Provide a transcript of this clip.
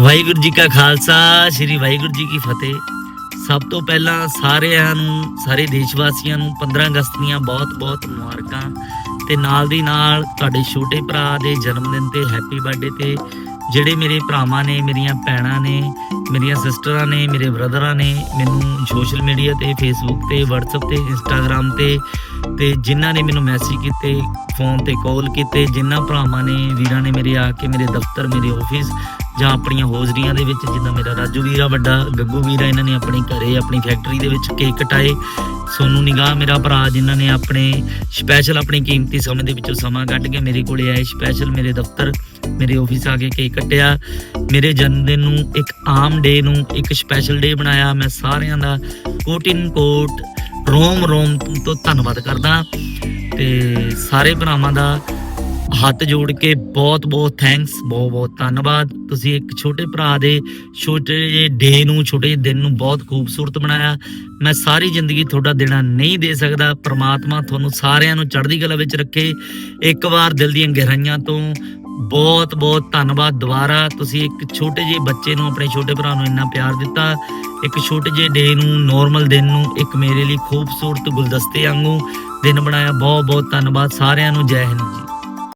ਵਾਹਿਗੁਰੂ ਜੀ ਕਾ ਖਾਲਸਾ, ਸ੍ਰੀ ਵਾਹਿਗੁਰੂ ਜੀ ਕੀ ਫਤਿਹ। ਸਭ ਤੋਂ ਪਹਿਲਾਂ ਸਾਰਿਆਂ ਨੂੰ, ਸਾਰੇ ਦੇਸ਼ ਵਾਸੀਆਂ ਨੂੰ 15 ਅਗਸਤ ਦੀਆਂ ਬਹੁਤ-ਬਹੁਤ ਮੁਬਾਰਕਾਂ। ਤੇ ਨਾਲ ਦੀ ਨਾਲ ਤੁਹਾਡੇ ਛੋਟੇ ਭਰਾ ਦੇ ਜਨਮ ਦਿਨ ਤੇ ਹੈਪੀ ਬਰਥਡੇ ਤੇ, ਜਿਹੜੇ ਮੇਰੇ ਭਰਾਵਾਂ ਨੇ, ਮੇਰੀਆਂ ਭੈਣਾਂ ਨੇ, ਮੇਰੀਆਂ ਸਿਸਟਰਾਂ ਨੇ, ਮੇਰੇ ਬ੍ਰਦਰਾਂ ਨੇ, ਮੈਨੂੰ ਸੋਸ਼ਲ ਮੀਡੀਆ ਤੇ ਫੇਸਬੁੱਕ ਤੇ, WhatsApp ਤੇ, Instagram ਤੇ ਤੇ ਜਿਨ੍ਹਾਂ ਨੇ ਮੈਨੂੰ ਮੈਸੇਜ ਕੀਤੇ ਫੋਨ ਤੇ ਕਾਲ ਕੀਤੇ, ਜਿਨ੍ਹਾਂ ਭਰਾਵਾਂ ਨੇ, ਵੀਰਾਂ ਨੇ ਮੇਰੇ ਆ ਕੇ ਮੇਰੇ ਦਫ਼ਤਰ, ਮੇਰੇ ਆਫਿਸ ਜਾਂ ਆਪਣੀਆਂ ਹੋਜ਼ਰੀਆਂ ਦੇ ਵਿੱਚ, ਜਿੱਦਾਂ ਮੇਰਾ ਰਾਜੂ ਵੀਰਾ, ਵੱਡਾ ਗੱਗੂ ਵੀਰਾ, ਇਹਨਾਂ ਨੇ ਆਪਣੇ ਘਰੇ, ਆਪਣੀ ਫੈਕਟਰੀ ਦੇ ਵਿੱਚ ਕੇਕ ਕਟਾਏ। ਸੋਨੂ ਨਿਗਾਹ ਮੇਰਾ ਭਰਾ, ਜਿਨ੍ਹਾਂ ਨੇ ਆਪਣੇ ਸਪੈਸ਼ਲ ਆਪਣੀ ਕੀਮਤੀ ਸਮੇਂ ਦੇ ਵਿੱਚੋਂ ਸਮਾਂ ਕੱਢ ਕੇ ਮੇਰੇ ਕੋਲੇ ਆਏ ਸਪੈਸ਼ਲ ਮੇਰੇ ਦਫ਼ਤਰ, ਮੇਰੇ ਆਫਿਸ ਆ ਕੇ ਕੇਕ ਕੱਟਿਆ। ਮੇਰੇ ਜਨਮ ਦਿਨ ਨੂੰ ਇੱਕ ਆਮ ਡੇ ਨੂੰ ਇੱਕ ਸਪੈਸ਼ਲ ਡੇ ਬਣਾਇਆ। ਮੈਂ ਸਾਰਿਆਂ ਦਾ ਕੋਟਿਨ ਕੋਟ ਰੋਮ ਰੋਮ ਤੋਂ ਧੰਨਵਾਦ ਕਰਦਾ। ਤੇ ਸਾਰੇ ਭਰਾਵਾਂ ਦਾ ਹੱਥ ਜੋੜ ਕੇ ਬਹੁਤ ਬਹੁਤ ਥੈਂਕਸ ਬਹੁਤ ਬਹੁਤ ਧੰਨਵਾਦ। ਤੁਸੀਂ ਇੱਕ ਛੋਟੇ ਭਰਾ ਦੇ ਛੋਟੇ ਜਿਹੇ ਡੇ ਨੂੰ, ਛੋਟੇ ਜਿਹੇ ਦਿਨ ਨੂੰ ਬਹੁਤ ਖੂਬਸੂਰਤ ਬਣਾਇਆ। ਮੈਂ ਸਾਰੀ ਜ਼ਿੰਦਗੀ ਤੁਹਾਡਾ ਦੇਣਾ ਨਹੀਂ ਦੇ ਸਕਦਾ। ਪ੍ਰਮਾਤਮਾ ਤੁਹਾਨੂੰ ਸਾਰਿਆਂ ਨੂੰ ਚੜ੍ਹਦੀ ਕਲਾ ਵਿੱਚ ਰੱਖੇ। ਇੱਕ ਵਾਰ ਦਿਲ ਦੀਆਂ ਗਹਿਰਾਈਆਂ ਤੋਂ ਬਹੁਤ ਬਹੁਤ ਧੰਨਵਾਦ ਦੁਬਾਰਾ। ਤੁਸੀਂ ਇੱਕ ਛੋਟੇ ਜਿਹੇ ਬੱਚੇ ਨੂੰ, ਆਪਣੇ ਛੋਟੇ ਭਰਾ ਨੂੰ ਇੰਨਾ ਪਿਆਰ ਦਿੱਤਾ। ਇੱਕ ਛੋਟੇ ਜਿਹੇ ਡੇ ਨੂੰ ਨੋਰਮਲ ਦਿਨ ਨੂੰ, ਇੱਕ ਮੇਰੇ ਲਈ ਖੂਬਸੂਰਤ ਗੁਲਦਸਤੇ ਵਾਂਗੂ ਦਿਨ ਬਣਾਇਆ। ਬਹੁਤ ਬਹੁਤ ਧੰਨਵਾਦ ਸਾਰਿਆਂ ਨੂੰ। ਜੈ ਹਿੰਦ ਜੀ।